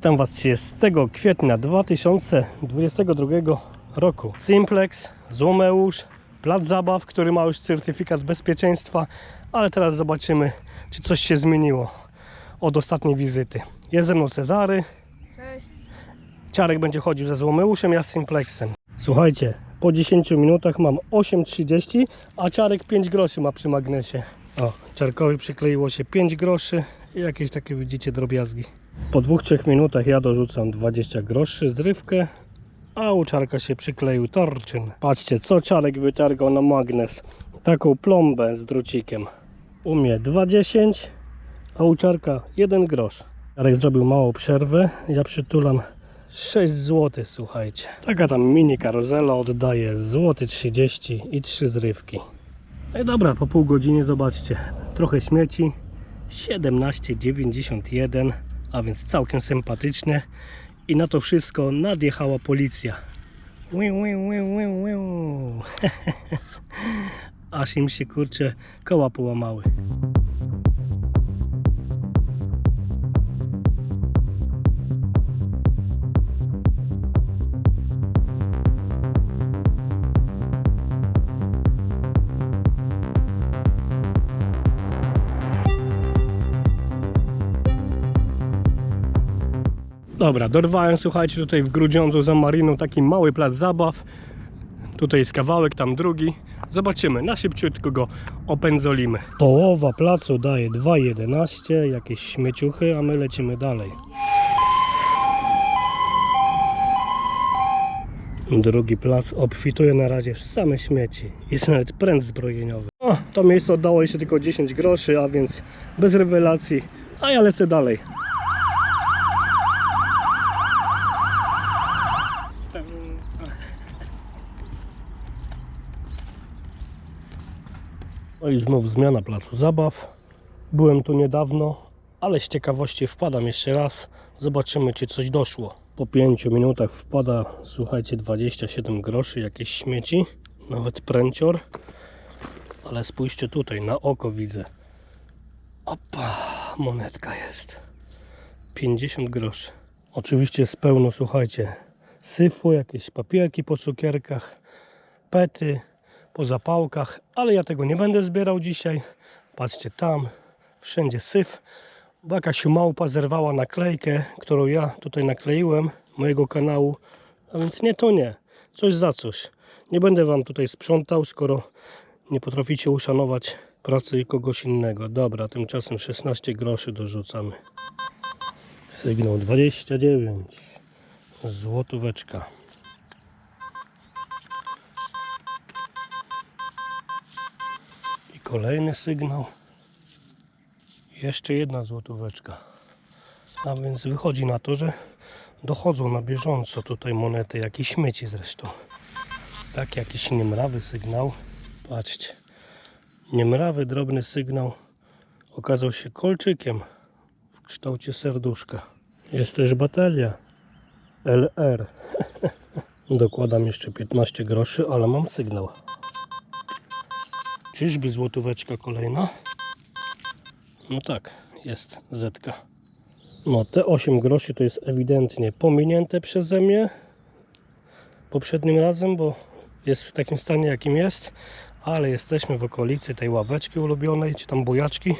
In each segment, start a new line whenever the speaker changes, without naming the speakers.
Witam Was 30 kwietnia 2022 roku. Simplex, Złomeusz, plac zabaw, który ma już certyfikat bezpieczeństwa, ale teraz zobaczymy, czy coś się zmieniło od ostatniej wizyty. Jest ze mną Cezary,
Cześć.
Ciarek będzie chodził ze Złomeuszem, ja z Simplexem. Słuchajcie, po 10 minutach mam 8,30, a Ciarek 5 groszy ma przy magnesie. O, Ciarkowi przykleiło się 5 groszy jakieś takie widzicie drobiazgi. Po 2-3 minutach ja dorzucam 20 groszy zrywkę, a u Czarka się przykleił torczyn. Patrzcie, co Czarek wytargał na magnes. Taką plombę z drucikiem. U mnie 2,10, a u Czarka 1 grosz. Czarek zrobił małą przerwę, ja przytulam 6 zł, słuchajcie. Taka tam mini karuzela oddaje złoty 30 i 3 zrywki. No i dobra, po pół godziny zobaczcie, trochę śmieci, 17,91, a więc całkiem sympatyczne. I na to wszystko nadjechała policja. Wiu, wiu, wiu, wiu, wiu. Aż im się kurcze koła połamały. Dobra, dorwałem, słuchajcie, tutaj w Grudziądzu za Mariną taki mały plac zabaw. Tutaj jest kawałek, tam drugi. Zobaczymy, na szybciutko go opędzolimy. Połowa placu daje 2,11, jakieś śmieciuchy, a my lecimy dalej. Drugi plac obfituje na razie w same śmieci. Jest nawet pręt zbrojeniowy. O, to miejsce oddało jeszcze tylko 10 groszy, a więc bez rewelacji. A ja lecę dalej. I znów zmiana placu zabaw. Byłem tu niedawno, ale z ciekawości wpadam jeszcze raz. Zobaczymy, czy coś doszło. Po 5 minutach wpada, słuchajcie, 27 groszy, jakieś śmieci, nawet pręcior. Ale spójrzcie tutaj, na oko widzę. Opa, monetka jest. 50 groszy. Oczywiście jest pełno, słuchajcie, syfu, jakieś papierki po cukierkach, pety, po zapałkach, ale ja tego nie będę zbierał dzisiaj. Patrzcie tam, wszędzie syf, bo jakaś małpa zerwała naklejkę, którą ja tutaj nakleiłem mojego kanału, a więc nie to nie, coś za coś. Nie będę wam tutaj sprzątał, skoro nie potraficie uszanować pracy kogoś innego. Dobra, tymczasem 16 groszy dorzucamy. Sygnał 29. Złotóweczka. Kolejny sygnał. Jeszcze jedna złotóweczka. A więc wychodzi na to, że dochodzą na bieżąco tutaj monety, jakieś śmieci zresztą. Tak, jakiś niemrawy sygnał. Patrzcie. Niemrawy, drobny sygnał okazał się kolczykiem w kształcie serduszka. Jest też bateria LR. Dokładam jeszcze 15 groszy, ale mam sygnał. Czyżby złotóweczka kolejna? No tak, jest zetka. No te 8 groszy to jest ewidentnie pominięte przeze mnie poprzednim razem, bo jest w takim stanie jakim jest, ale jesteśmy w okolicy tej ławeczki ulubionej, czy tam bojaczki.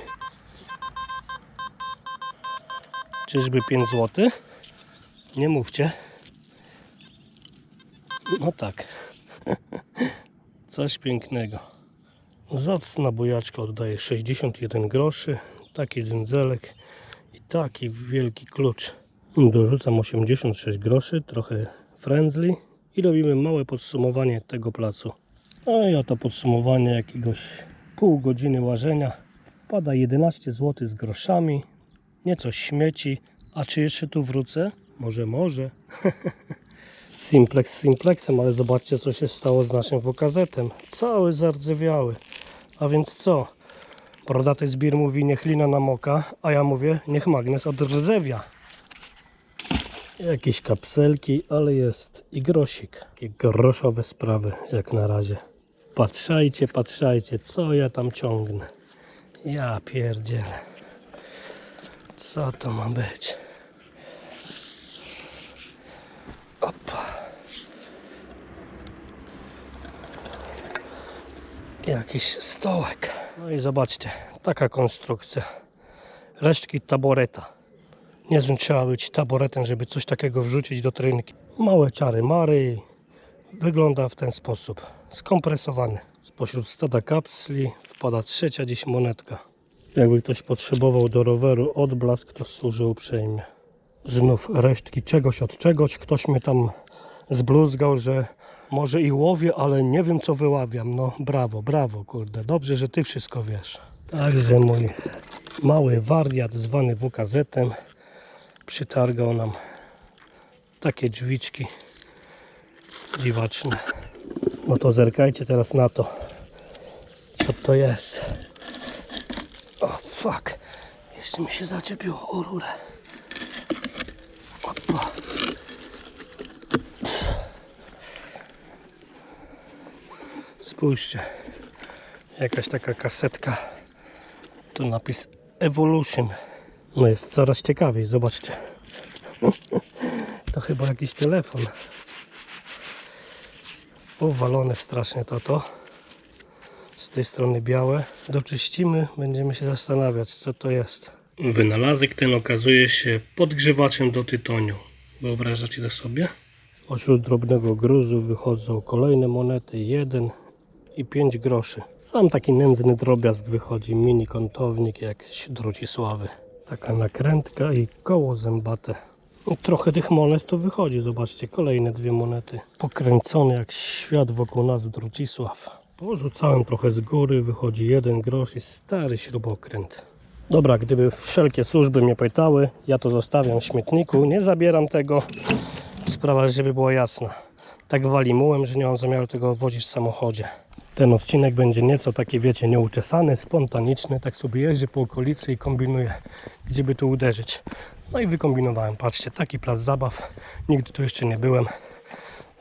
Czyżby 5 zł? Nie mówcie. No tak. Coś pięknego. Zacna bojaczka oddaje 61 groszy. Taki dzędzelek i taki wielki klucz. Dorzucam 86 groszy, trochę friendly i robimy małe podsumowanie tego placu. No i oto podsumowanie jakiegoś pół godziny łażenia. Pada 11 zł z groszami, nieco śmieci. A czy jeszcze tu wrócę? Może, może. Simplex simplexem, ale zobaczcie co się stało z naszym wokazetem. Cały zardzewiały. A więc co? Brodaty zbir mówi niech lina namoka, a ja mówię niech magnes odrzewia. Jakieś kapselki, ale jest i grosik. Takie groszowe sprawy jak na razie. Patrzajcie, patrzajcie, co ja tam ciągnę. Ja pierdzielę. Co to ma być? Jakiś stołek. No i zobaczcie, taka konstrukcja. Resztki taboreta. Nie trzeba być taboretem, żeby coś takiego wrzucić do trynki. Małe czary mary. Wygląda w ten sposób. Skompresowany. Spośród stada kapsli wpada trzecia dziś monetka. Jakby ktoś potrzebował do roweru odblask, to służy uprzejmie. Znów resztki czegoś od czegoś. Ktoś mnie tam zbluzgał, że może i łowię, ale nie wiem co wyławiam. No brawo, brawo, kurde. Dobrze, że ty wszystko wiesz. Także mój mały wariat zwany WKZ-em przytargał nam takie drzwiczki dziwaczne. No to zerkajcie teraz na to, co to jest. O fuck, jeszcze mi się zaczepiło o rurę. Spójrzcie, jakaś taka kasetka. Tu napis Evolution. No jest coraz ciekawiej, zobaczcie. To chyba jakiś telefon. Uwalone strasznie to to. Z tej strony białe. Doczyścimy, będziemy się zastanawiać co to jest. Wynalazek ten okazuje się podgrzewaczem do tytoniu. Wyobrażacie to sobie? Pośród drobnego gruzu wychodzą kolejne monety 1 i 5 groszy. Sam taki nędzny drobiazg wychodzi, mini kątownik, jakieś drucisławy. Taka nakrętka i koło zębate. No, Trochę tych monet to wychodzi, zobaczcie, kolejne dwie monety. Pokręcone jak świat wokół nas drucisław. Porzucałem trochę z góry, wychodzi jeden grosz i stary śrubokręt. Dobra, gdyby wszelkie służby mnie pytały, ja to zostawiam w śmietniku, nie zabieram tego. Sprawa, żeby była jasna. Tak wali mułem, że nie mam zamiaru tego wozić w samochodzie. Ten odcinek będzie nieco taki, wiecie, nieuczesany, spontaniczny. Tak sobie jeżdżę po okolicy i kombinuję, gdzie by tu uderzyć. No i wykombinowałem. Patrzcie, taki plac zabaw. Nigdy tu jeszcze nie byłem.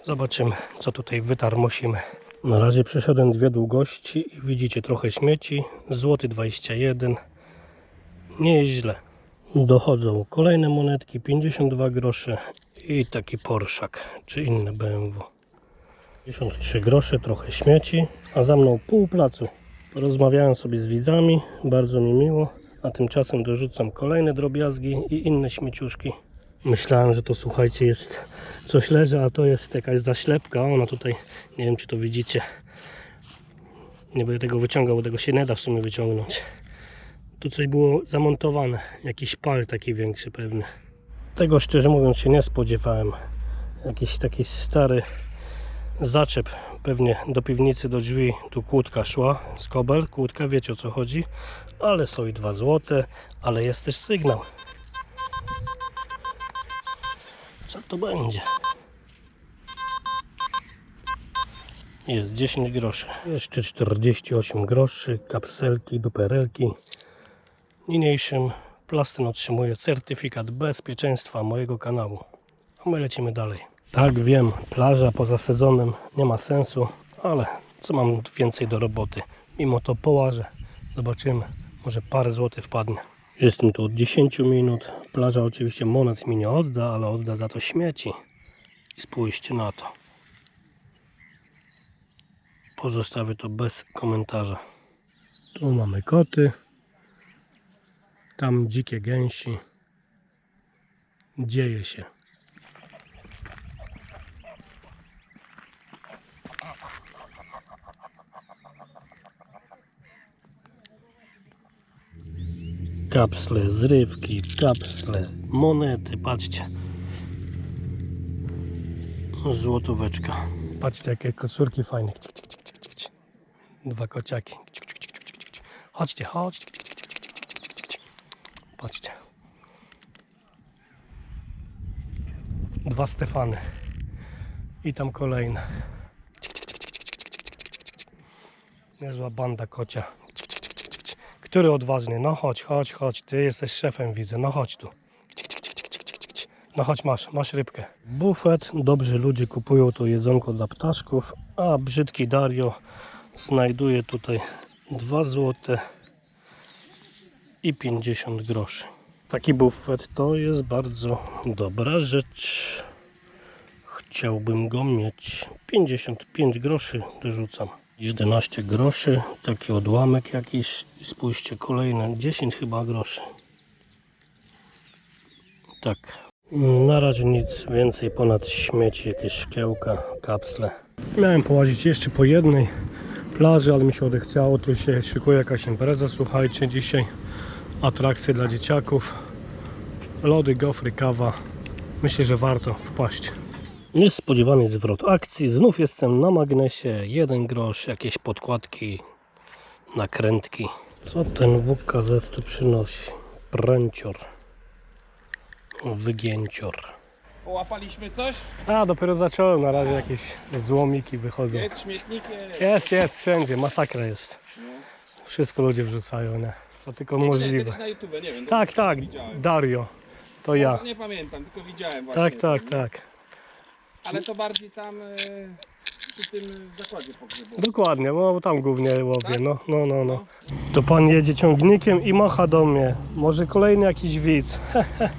Zobaczymy, co tutaj wytarmosimy. Na razie przeszedłem dwie długości i widzicie trochę śmieci. Złoty 21. Nie jest źle. Dochodzą kolejne monetki, 52 grosze i taki Porszak, czy inne BMW. 53 grosze, trochę śmieci, a za mną pół placu. Porozmawiałem sobie z widzami, bardzo mi miło, a tymczasem dorzucam kolejne drobiazgi i inne śmieciuszki. Myślałem, że to słuchajcie, jest coś leży, a to jest jakaś zaślepka. Ona tutaj, nie wiem czy to widzicie. Nie będę tego wyciągał, bo tego się nie da w sumie wyciągnąć. Tu coś było zamontowane, jakiś pal taki większy pewnie. Tego szczerze mówiąc się nie spodziewałem. Jakiś taki stary zaczep pewnie do piwnicy, do drzwi. Tu kłódka szła z kobel, kłódka, wiecie o co chodzi. Ale są i dwa złote, ale jest też sygnał. Co to będzie? Jest 10 groszy. Jeszcze 48 groszy, kapselki, duperelki. Niniejszym Plastyn otrzymuje certyfikat bezpieczeństwa mojego kanału. A my lecimy dalej. Tak wiem, plaża poza sezonem nie ma sensu, ale co mam więcej do roboty? Mimo to połażę. Zobaczymy, może parę złotych wpadnie. Jestem tu od 10 minut. Plaża oczywiście monet mi nie odda, ale odda za to śmieci. I spójrzcie na to. Pozostawię to bez komentarza. Tu mamy koty. Tam dzikie gęsi. Dzieje się. kapsle, zrywki, kapsle, monety, patrzcie. Złotóweczka. Patrzcie, jakie kocurki fajne. Dwa kociaki. Chodźcie, chodźcie. Patrzcie. Dwa Stefany. I tam kolejne. Niezła banda kocia. Który odważny? No chodź, chodź, chodź. Ty jesteś szefem, widzę. No chodź tu. No chodź, masz, masz rybkę. Bufet. Dobrzy ludzie kupują tu jedzonko dla ptaszków, a brzydki Dario znajduje tutaj 2 złote i 50 groszy. Taki bufet to jest bardzo dobra rzecz. Chciałbym go mieć. 55 groszy dorzucam. 11 groszy, taki odłamek jakiś. Spójrzcie, kolejne 10 chyba groszy. Tak. Na razie nic więcej ponad śmieci, jakieś szkiełka, kapsle. Miałem połazić jeszcze po jednej plaży, ale mi się odechciało. Tu się szykuje jakaś impreza, słuchajcie, dzisiaj atrakcje dla dzieciaków. Lody, gofry, kawa. Myślę, że warto wpaść. Niespodziewany zwrot akcji. Znów jestem na magnesie. Jeden grosz, jakieś podkładki, nakrętki. Co ten WKZ tu przynosi? Pręcior. Wygięcior.
Połapaliśmy coś?
A, dopiero zacząłem. Na razie jakieś złomiki wychodzą.
Jest śmietnik, jest.
Jest, wszędzie. Masakra jest. Wszystko ludzie wrzucają, nie? To tylko możliwe.
Kiedyś na YouTube, nie wiem.
Tak, tak. Dario. To ja.
Nie pamiętam, tylko widziałem właśnie.
Tak, tak, tak.
Ale to bardziej tam e, przy tym zakładzie pogrzebowym.
Dokładnie, bo tam głównie łowię. No, no, no, no. To pan jedzie ciągnikiem i macha do mnie. Może kolejny jakiś widz.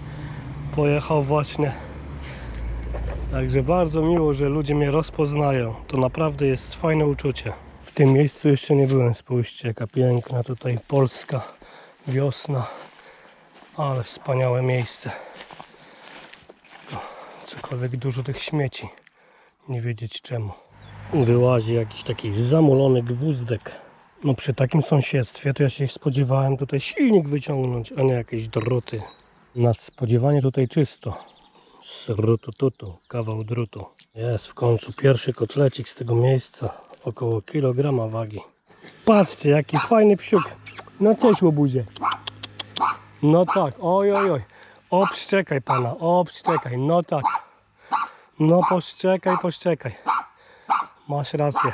Pojechał właśnie. Także bardzo miło, że ludzie mnie rozpoznają. To naprawdę jest fajne uczucie. W tym miejscu jeszcze nie byłem. Spójrzcie, jaka piękna tutaj polska wiosna. Ale wspaniałe miejsce. Cokolwiek dużo tych śmieci. Nie wiedzieć czemu. Wyłazi jakiś taki zamolony gwózdek. No przy takim sąsiedztwie to ja się spodziewałem tutaj silnik wyciągnąć, a nie jakieś druty. Na spodziewanie tutaj czysto. Z rutu tutu, kawał drutu. Jest w końcu pierwszy kotlecik z tego miejsca. Około kilograma wagi. Patrzcie jaki fajny psiuk. No cześć łobuzie. No tak, oj oj oj. Obszczekaj pana, obszczekaj, no tak. No poszczekaj, poszczekaj. Masz rację.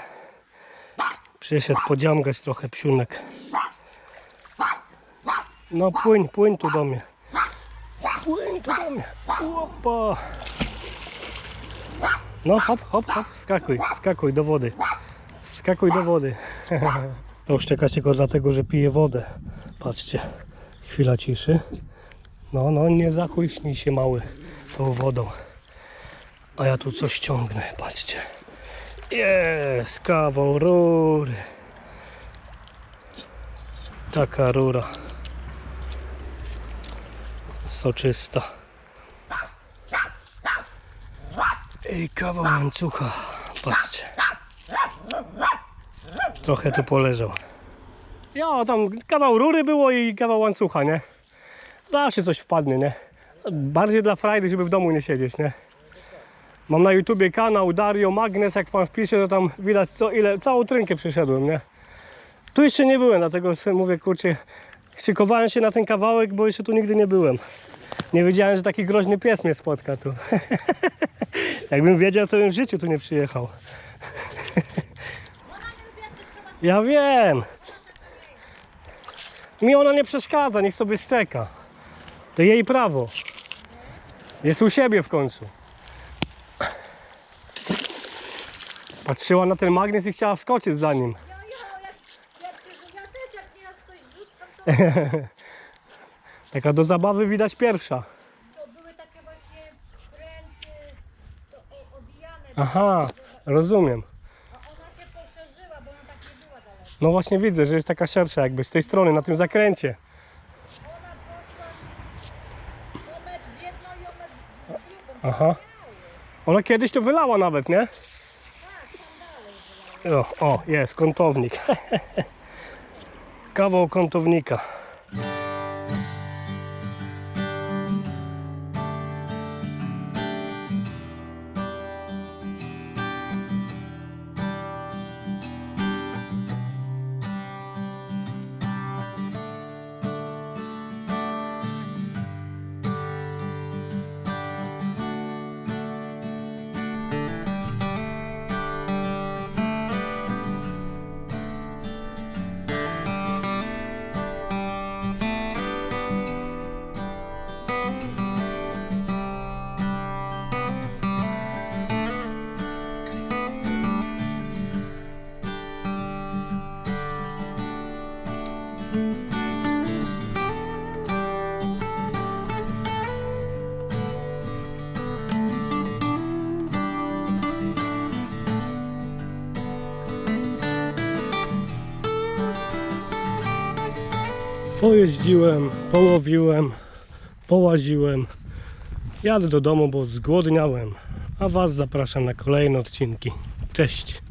Przyszedł podziamgać trochę psiunek. No płyń, płyń tu do mnie. Płyń tu do mnie. Opa. No hop, hop, hop, skakuj, skakuj do wody. Skakuj do wody. To szczeka tylko dlatego, że pije wodę. Patrzcie, chwila ciszy. No, no, nie zachłyśnij się mały tą wodą. A ja tu coś ciągnę, patrzcie. Jest kawał rury. Taka rura. Soczysta. I kawał łańcucha. Patrzcie. Trochę tu poleżał. Ja, tam kawał rury było i kawał łańcucha, nie? Zawsze coś wpadnie, nie? Bardziej dla frajdy, żeby w domu nie siedzieć, nie? Mam na YouTubie kanał Dario Magnes, jak pan wpisze, to tam widać co ile, całą trynkę przeszedłem, nie? Tu jeszcze nie byłem, dlatego mówię, kurczę, szykowałem się na ten kawałek, bo jeszcze tu nigdy nie byłem. Nie wiedziałem, że taki groźny pies mnie spotka tu. Jakbym wiedział, to bym w życiu tu nie przyjechał. Ja wiem. Mi ona nie przeszkadza, niech sobie szczeka. To jej prawo. Jest u siebie w końcu. Patrzyła na ten magnes i chciała wskoczyć za nim. Taka do zabawy widać pierwsza.
to były takie właśnie obijane,
Aha, rozumiem.
a ona się poszerzyła, bo ona tak nie była daleko.
No właśnie widzę, że jest taka szersza jakby z tej strony, na tym zakręcie.
Ona poszła o metr w jedno i o metr w drugą.
Aha. Ona kiedyś to wylała nawet, nie? O, o jest, kątownik. Kawał kątownika. Pojeździłem, połowiłem, połaziłem. Jadę do domu, bo zgłodniałem. A Was zapraszam na kolejne odcinki. Cześć!